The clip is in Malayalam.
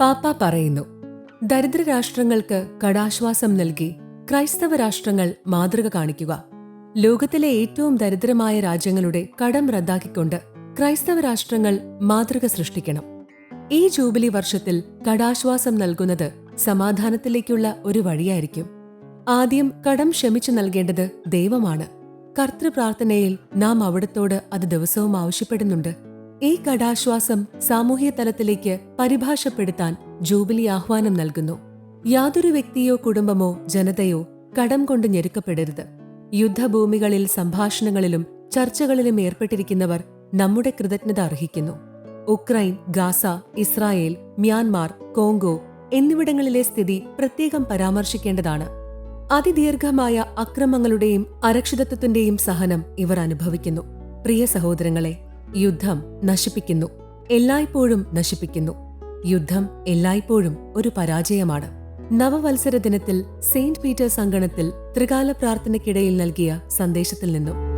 പാപ്പ പറയുന്നു ദരിദ്ര രാഷ്ട്രങ്ങൾക്ക് കടാശ്വാസം നൽകി ക്രൈസ്തവ രാഷ്ട്രങ്ങൾ മാതൃക കാണിക്കുക. ലോകത്തിലെ ഏറ്റവും ദരിദ്രമായ രാജ്യങ്ങളുടെ കടം റദ്ദാക്കിക്കൊണ്ട് ക്രൈസ്തവ രാഷ്ട്രങ്ങൾ മാതൃക സൃഷ്ടിക്കണം. ഈ ജൂബിലി വർഷത്തിൽ കടാശ്വാസം നൽകുന്നത് സമാധാനത്തിലേക്കുള്ള ഒരു വഴിയായിരിക്കും. ആദ്യം കടം ക്ഷമിച്ചു നൽകേണ്ടത് ദൈവമാണ്. കർത്തൃപ്രാർത്ഥനയിൽ നാം അവിടത്തോട് അത് ദിവസവും ആവശ്യപ്പെടുന്നുണ്ട്. ഈ കടാശ്വാസം സാമൂഹ്യ തലത്തിലേക്ക് പരിഭാഷപ്പെടുത്താൻ ജൂബിലി ആഹ്വാനം നൽകുന്നു. യാതൊരു വ്യക്തിയോ കുടുംബമോ ജനതയോ കടം കൊണ്ട് ഞെരുക്കപ്പെടരുത്. യുദ്ധഭൂമികളിൽ സംഭാഷണങ്ങളിലും ചർച്ചകളിലും ഏർപ്പെട്ടിരിക്കുന്നവർ നമ്മുടെ കൃതജ്ഞത അർഹിക്കുന്നു. Ukraine Gaza Israel Myanmar Congo എന്നിവിടങ്ങളിലെ സ്ഥിതി പ്രത്യേകം പരാമർശിക്കേണ്ടതാണ്. അതിദീർഘമായ അക്രമങ്ങളുടെയും അരക്ഷിതത്വത്തിന്റെയും സഹനം ഇവർ അനുഭവിക്കുന്നു. പ്രിയ സഹോദരങ്ങളെ യുദ്ധം നശിപ്പിക്കുന്നു. എല്ലായ്പ്പോഴും നശിപ്പിക്കുന്നു. യുദ്ധം എല്ലായ്പ്പോഴും ഒരു പരാജയമാണ്. നവവത്സര ദിനത്തിൽ സെയിന്റ് പീറ്റേഴ്സ് അങ്കണത്തിൽ ത്രികാല പ്രാർത്ഥനയ്ക്കിടയിൽ നൽകിയ സന്ദേശത്തിൽ നിന്നും